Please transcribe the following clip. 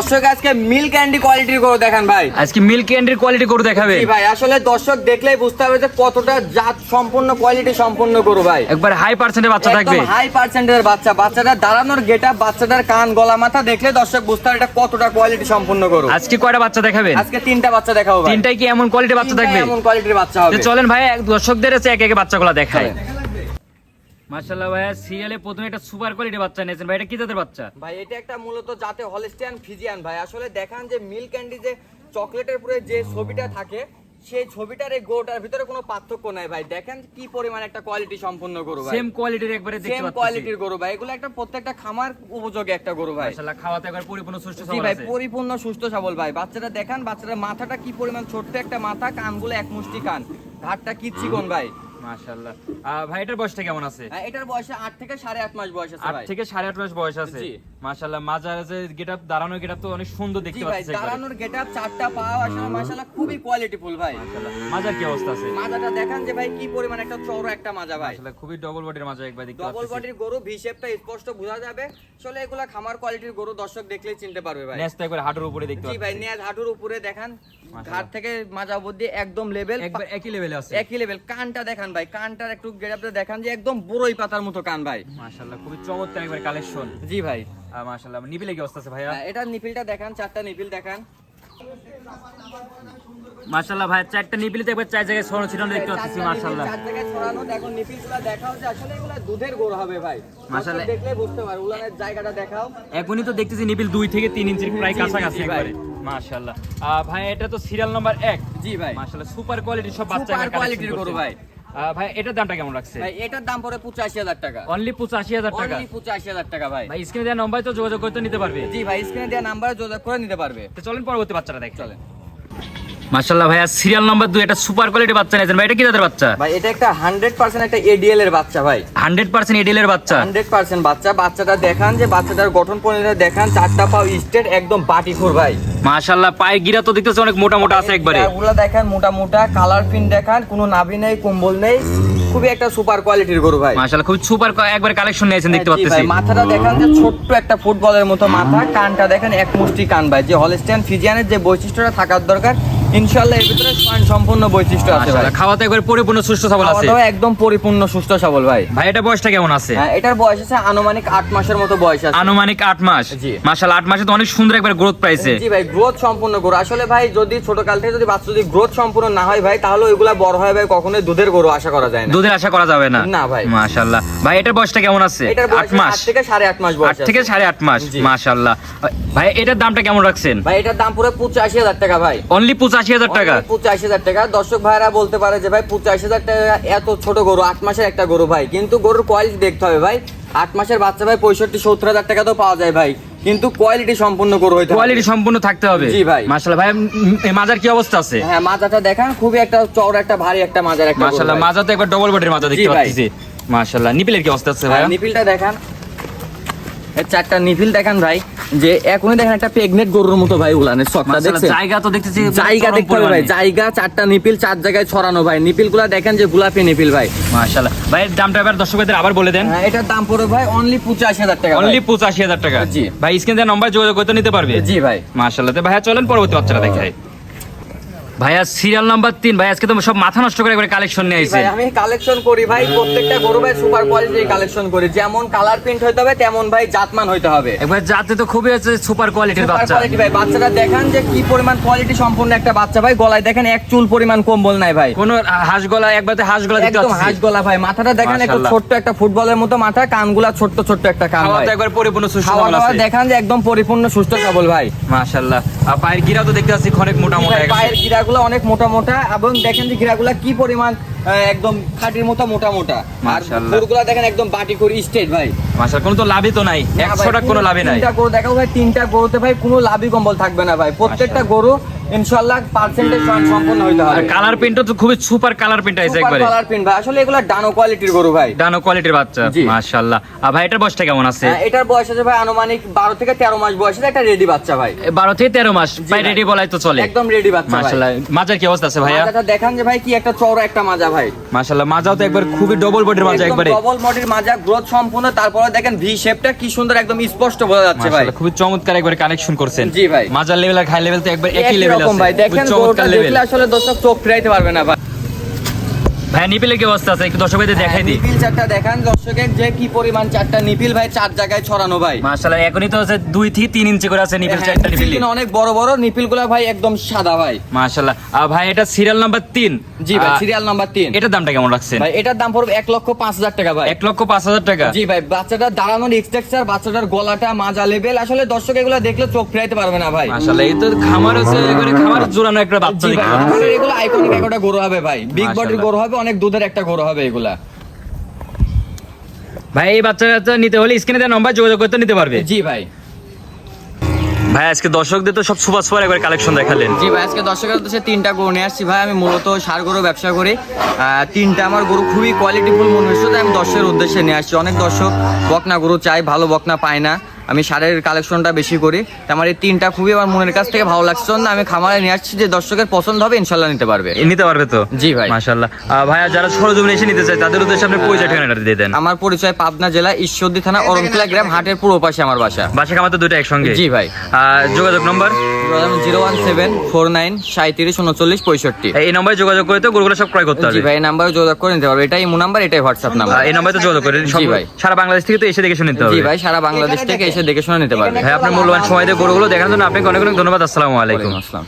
দর্শক আজকে milk candy কোয়ালিটির গরু দেখান ভাই। আজকে ক্যান্ডির কোয়ালিটি গরু দেখাবে। ভাই আসলে দর্শক দেখলেই বুঝতে হবে যে কতটা জাত সম্পূর্ণ কোয়ালিটি সম্পূর্ণ গরু ভাই। একবার হাই পার্সেন্টের বাচ্চা থাকবে। হাই পার্সেন্টের বাচ্চা বাচ্চাটার দাঁড়ানোর গেটা বাচ্চাটার কান গলা মাথা দেখলে দর্শক বুঝতে হবে এটা কতটা কোয়ালিটি সম্পূর্ণ গরু। আজকে কয়টা বাচ্চা দেখাবেন? আজকে তিনটা বাচ্চা দেখাবো ভাই। তিনটাই কি এমন কোয়ালিটির বাচ্চা থাকবে? এমন কোয়ালিটির বাচ্চা হবে। চলেন ভাই এক দর্শকদের কাছে এক একে বাচ্চাগুলো দেখায়। মাশাআল্লাহ ভাইয়া সিরিয়ালে প্রথমে একটা সুপার কোয়ালিটির বাচ্চা নিয়েছেন। ভাই এটা কি জাতের বাচ্চা? ভাই এটা একটা মূলত জাতে হলিস্টিয়ান ফিজিয়ান ভাই। আসলে দেখান যে মিল্ক ক্যান্ডি যে চকলেটের যে ছবিটা থাকে সেই ছবিটার এই গরুটার ভিতরে কোনো পার্থক্য নাই ভাই। দেখেন কি পরিমাণ একটা কোয়ালিটি সম্পূর্ণ গরু ভাই। সেম কোয়ালিটির একবারে দেখতে সেম কোয়ালিটির গরু ভাই। এগুলো একটা প্রত্যেকটা খামার উপযোগী একটা গরু ভাই। মাশাআল্লাহ খাওয়াতে একবার পরিপূর্ণ সুস্থ সবল ভাই পরিপূর্ণ সুস্থ সবল ভাই। বাচ্চাটা দেখান বাচ্চাটার মাথাটা কি পরিমাণ ছোট্ট একটা মাথা কানগুলো এক মুষ্টি কান। ঘাটটা কি চিকন ভাই। মাশাআল্লাহ। ভাই এটার বয়সটা কেমন আছে? হ্যাঁ, এটার বয়সে আট থেকে সাড়ে আট মাস বয়স আছে আট ভাই। থেকে সাড়ে আট মাস বয়স আছে। মাশাআল্লাহ মাজার যে গেটআপ দাঁড়ানো গেটআপ তো অনেক সুন্দর দেখতে পাচ্ছি দাঁড়ানোর গেটআপ চারটা পাও আসলে মাশাআল্লাহ খুবই কোয়ালিটিফুল ভাই। মাশাআল্লাহ মাজার কি অবস্থা আছে? মাজাটা দেখান যে ভাই কি পরিমাণ একটা চওড়া একটা মাজা ভাই। আসলে খুবই ডবল বডির মাজা একবার দেখতে ডবল বডির গরু ভি শেপটা স্পষ্ট বোঝা যাবে। আসলে এগুলা খামার কোয়ালিটির গরু দর্শক দেখলেই চিনতে পারবে ভাই। একবার হাঁটুর উপরে দেখতে ভাই নেয়াজ হাঁটুর উপরে দেখান। ঘাট থেকে মাজা অবধি একদম লেভেল একবার একই লেভেলে আছে। একই লেভেল কানটা দেখান ভাই কানটার একটু গেটআপটা দেখান যে একদম বড়ই পাতার মতো কান ভাই। মাশাআল্লাহ খুবই চমৎকার একবার কালেকশন জি ভাই। মাশাআল্লাহ নিপিলে কি অবস্থা আছে ভাইয়া? এটা এটার নিপিলটা দেখান চারটা নিপিল দেখান। মাশাআল্লাহ ভাই চারটা নিপিলিতে একবার চার জায়গায় ছড়ানো ছিটানো দেখতে পাচ্ছি মাশাআল্লাহ। চার জায়গায় ছড়ানো দেখো নিপিলগুলো দেখাও যে আসলে এগুলা দুধের গরু হবে ভাই। মাশাআল্লাহ। দেখলে বুঝতে পারবে উলানের জায়গাটা দেখাও। এখনই তো দেখতেছি নিপিল দুই থেকে তিন ইঞ্চির প্রায় কাছাকাছি। একবারে। মাশাআল্লাহ। ভাই এটা তো সিরিয়াল নাম্বার এক। জি ভাই। মাশাআল্লাহ সুপার কোয়ালিটি সব বাচ্চা সুপার কোয়ালিটির গরু ভাই। ভাই এটার দামটা কেমন রাখছে? ভাই এটার দাম পড়ে পঁচাশি হাজার টাকা। অনলি পঁচাশি হাজার টাকা? অনলি হাজার টাকা ভাই। ভাই স্ক্রিনে দেওয়া নম্বরে তো যোগাযোগ করতে নিতে পারবে। জি ভাই স্ক্রিনে দেওয়া নাম্বারে যোগাযোগ করে নিতে পারবে। তো চলেন পরবর্তী বাচ্চাটা দেখ চলেন। মাশাআল্লাহ ভাইয়া সিরিয়াল নাম্বার দুই এটা সুপার কোয়ালিটির বাচ্চা নিয়েছেন। ভাই এটা কি জাতের বাচ্চা? ভাই এটা একটা হান্ড্রেড পার্সেন্ট একটা এডিএল এর বাচ্চা ভাই। হান্ড্রেড পার্সেন্ট এডিএল এর বাচ্চা? হান্ড্রেড পার্সেন্ট বাচ্চা বাচ্চাটা দেখান যে বাচ্চাটার গঠন প্রণালী দেখান চারটা পাও স্টেট একদম বাটিখোর ভাই। মাশাআল্লাহ পায়ের গিরা তো দেখতেছে অনেক মোটা মোটা আছে একবারে। ওগুলো দেখেন মোটা মোটা কালার পিন দেখান কোনো নাভি নেই কম্বল নেই খুবই একটা সুপার কোয়ালিটির গরু ভাই। মাশাআল্লাহ খুব সুপার একবার কালেকশন নিয়েছেন দেখতে জি পাচ্ছি মাথাটা দেখান যে ছোট্ট একটা ফুটবলের মতো মাথা কানটা দেখেন এক মুষ্টি কান ভাই যে হলস্টিয়ান ফিজিয়ানের যে বৈশিষ্ট্যটা থাকার দরকার ইনশাল্লাহ এর ভিতরে স্বয়ং সম্পূর্ণ বৈশিষ্ট্য আছে ভাই। খাওয়াতে একবার পরিপূর্ণ সুস্থ সবল আছে। খাওয়া-দাওয়া একদম পরিপূর্ণ সুস্থ সবল ভাই। ভাই এটা বয়সটা কেমন আছে? হ্যাঁ, এটার বয়স আছে আনুমানিক আট মাসের মতো বয়স আছে। আনুমানিক আট মাস। জি। মাশাআল্লাহ আট মাসে তো অনেক সুন্দর একবার গ্রোথ পাইছে। জি ভাই গ্রোথ সম্পূর্ণ গরু। আসলে ভাই যদি ছোট কাল থেকে যদি বাচ্চা যদি গ্রোথ সম্পূর্ণ না হয় ভাই তাহলে ওইগুলা বড় হয় ভাই কখনোই দুধের গরু আশা করা যায় না। দুধের আশা করা যাবে না। না ভাই। মাশাআল্লাহ। ভাই এটার বয়সটা কেমন আছে? এটার আট বয়স মাস। থেকে সাড়ে আট মাস আট বয়স থেকে আছে। সাড়ে আট মাস। জি। মাশাআল্লাহ। ভাই এটার দামটা কেমন রাখছেন? ভাই এটার দাম পুরো পঁচাশি হাজার টাকা ভাই। অনলি পঁচাশি হাজার টাকা। পঁচাশি হাজার টাকা। দর্শক ভাইরা বলতে পারে যে ভাই পঁচাশি হাজার টাকা এত ছোট গরু আট মাসের একটা গরু ভাই। কিন্তু গরুর কোয়ালিটি দেখতে হবে ভাই। আট মাসের বাচ্চা ভাই পঁয়ষট্টি সত্তর হাজার টাকা তো পাওয়া যায় ভাই। কিন্তু কোয়ালিটি সম্পূর্ণ গরু হইতে কোয়ালিটি সম্পূর্ণ থাকতে হবে। জি ভাই। মাশাআল্লাহ ভাই মাজার কি অবস্থা আছে? হ্যাঁ মাজাটা দেখান। খুবই একটা চওড়া একটা ভারী একটা মাজার একটা মাশাআল্লাহ মাজা তো একবার ডবল বডির মাজা দেখতে। পাচ্ছি। মাশাআল্লাহ নিপিলের কি অবস্থা আছে ভাই হ্যাঁ, নিপিলটা দেখান। চারটা দেখান ভাই যে এখনই দেখেন একটা প্রেগনেন্ট গরুর মতো ভাই উলানের সবটা দেখছেন? জায়গা তো দেখতেছি জায়গা দেখতে হবে ভাই জায়গা চারটা নিপিল চার জায়গায় ছড়ানো ভাই। নিপিলগুলা দেখেন যে গোলাপি নিপিল ভাই। মাশাআল্লাহ ভাই দামটা এবার দর্শকদের আবার বলে দেন। হ্যাঁ, এটার দাম পড়বে ভাই অনলি পঁচাশি হাজার টাকা অনলি ভাই। পঁচাশি হাজার টাকা। জি। ভাই স্ক্রিন নম্বর যোগাযোগ করতে নিতে পারবে। জি ভাই। মাশাআল্লাহ তো ভাইয়া চলেন পরবর্তী বাচ্চাটা দেখাই। ভাইয়া সিরিয়াল নাম্বার তিন। ভাই আজকে সব মাথা নষ্ট করে একবার কালেকশন নিয়ে আমি কালেকশন করি ভাই প্রত্যেকটা গরু ভাই সুপার কোয়ালিটির কালেকশন করি। যেমন কালার প্রিন্ট হইতে হবে তেমন ভাই জাতমান হইতে হবে। একবার যাতে তো খুবই আছে সুপার কোয়ালিটির বাচ্চা। ভাই বাচ্চাটা দেখান যে কি পরিমাণ কোয়ালিটি সম্পূর্ণ একটা বাচ্চা ভাই। গলায় দেখেন এক চুল পরিমাণ কম্বল নাই ভাই। কোন হাঁস গলা একবারে হাঁস গলা একদম হাঁস গলা ভাই। মাথাটা দেখেন একটা। ছোট্ট একটা ফুটবলের মতো মাথা কানগুলা ছোট্ট ছোট্ট একটা কান ভাই। একবার পরিপূর্ণ সুস্থ দেখান যে একদম পরিপূর্ণ সুস্থ সবল ভাই। মাশাআল্লাহ। আর পায়ের গিরা তো দেখতে পাচ্ছি অনেক মোটা মোটা পায়ের গিরাগুলো অনেক মোটা মোটা এবং দেখেন যে ঘেরা কি পরিমাণ একদম খাটির মতো মোটা মোটা। আর। গরুগুলা দেখেন একদম বাটি করে স্টেট ভাই। মাশাআল্লাহ কোনো তো লাভই তো নাই। টাকা কোনো লাভই নাই। তিনটা গরু দেখাও ভাই তিনটা গরুতে ভাই কোনো লাভই কম্বল থাকবে না ভাই। প্রত্যেকটা গরু ইনশাআল্লাহ পার্সেন্টেজ সম্পূর্ণ হইতে আর হবে। কালার তো খুবই সুপার কালার প্রিন্ট আছে একবারে। কালার প্রিন্ট ভাই। আসলে এগুলা ডানো কোয়ালিটির গরু ভাই। ডানো কোয়ালিটির বাচ্চা। মাশাআল্লাহ। আর ভাই এটার বয়সটা কেমন আছে? হ্যাঁ, এটার বয়স আছে ভাই আনুমানিক বারো থেকে তেরো মাস বয়সের একটা রেডি বাচ্চা ভাই। বারো থেকে তেরো মাস ভাই। রেডি বলাই তো চলে। একদম রেডি বাচ্চা মাশাআল্লাহ মাজার কি অবস্থা আছে ভাইয়া? মাজাটা দেখান যে ভাই কি একটা চওড়া একটা মাজা ভাই। মাশাআল্লাহ মাজাও তো একবার খুবই ডবল বডির মাজা একবারে। ডবল বডির মাজা গ্রোথ সম্পূর্ণ। তারপরে দেখেন ভি শেপটা কি সুন্দর একদম স্পষ্ট বোঝা যাচ্ছে ভাই। খুবই চমৎকার একবারে কানেকশন করছেন। জি ভাই। মাজার লেভেল আর খাই লেভেল তো একবার একই লেভেল আছে। ভাই। দেখেন গরুটা চমৎকার লেভেল দেখলে আসলে দর্শক চোখ ফিরাইতে পারবে না ভাই। ভাই নিপিলের কি অবস্থা আছে? একটু দর্শক ভাইদের দেখাই দিই। নিপিল চারটা দেখান দর্শকের যে কি পরিমাণ চারটা নিপিল ভাই চার জায়গায় ছড়ানো ভাই। মাশাআল্লাহ এখনই তো আছে দুই থেকে তিন ইঞ্চি করে আছে নিপিল হ্যাঁ, চারটা নিপিল। নিপিল অনেক বড় বড় নিপিল ভাই একদম সাদা ভাই। মাশাআল্লাহ। আর ভাই এটা সিরিয়াল নাম্বার তিন। জি ভাই সিরিয়াল নাম্বার তিন। এটার দামটা কেমন রাখছেন? ভাই এটার দাম পড়বে এক লক্ষ পাঁচ হাজার টাকা ভাই। এক লক্ষ পাঁচ হাজার টাকা? জি ভাই বাচ্চাটার দাঁড়ানোর এক্সট্রাকচার বাচ্চাটার গলাটা মাজা লেভেল আসলে দর্শক এগুলো দেখলে চোখ ফিরাইতে পারবে না ভাই। মাশাআল্লাহ এই তো খামার আছে এবারে খামার জোরানো একটা বাচ্চা এগুলো আইকনিক একটা গরু হবে ভাই। বিগ বডির। গরু হবে অনেক দুধের একটা গরু হবে এগুলা। ভাই এই বাচ্চাটা নিতে হলে স্ক্রিনে দেওয়া নম্বর যোগাযোগ করতে নিতে পারবে। জি ভাই। ভাই আজকে দর্শকদের তো সব সুপার সুপার একবার কালেকশন দেখালেন। জি ভাই আজকে দর্শকের উদ্দেশ্যে তিনটা গরু নিয়ে আসছি ভাই। আমি মূলত সার গরু ব্যবসা করি। তিনটা আমার গরু খুবই কোয়ালিটিফুল মনে হচ্ছে তাই আমি দর্শকের উদ্দেশ্যে নিয়ে আসছি। অনেক দর্শক বকনা গরু চাই ভালো বকনা পায় না। আমি সারের কালেকশনটা বেশি করি। তো আমার এই তিনটা খুবই আমার মনের কাছ থেকে ভালো লাগছে। না আমি খামারে নিয়ে আসছি যে দর্শকের পছন্দ হবে ইনশাল্লাহ নিতে পারবে। নিতে পারবে তো? জি ভাই। মাশাল্লাহ ভাই ভাইয়া যারা সরজমিনে এসে নিতে চায় তাদের উদ্দেশ্যে আপনি পরিচয় ঠিকানাটা দিয়ে দেন। আমার পরিচয় পাবনা জেলা ঈশ্বরদী থানা অরণখোলা গ্রাম হাটের পূর্ব পাশে আমার বাসা। বাসা খামার তো দুটো একসঙ্গে? জি ভাই। যোগাযোগ নম্বর? Zero one seven four nine সাঁত্রিশ উনচল্লিশ পঁয়ষট্টি। এই নম্বরে যোগাযোগ করে তো গরুগুলো সব ক্রয় করতে হবে। ভাই এই নাম্বারে যোগাযোগ করে নিতে পারবে এটাই ইমো নাম্বার এটাই হোয়াটসঅ্যাপ নাম্বার। এই নম্বরে তো যোগাযোগ করে জি ভাই। সারা বাংলাদেশ থেকে তো এসে দেখে শুনে নিতে হবে। জি ভাই সারা বাংলাদেশ থেকে এসে দেখে শুনে নিতে পারবে। ভাই আপনার মূল্যবান সময় দিয়ে গরুগুলো দেখানোর জন্য আপনাকে অনেক অনেক ধন্যবাদ। আসসালামু আলাইকুম। আসসালাম।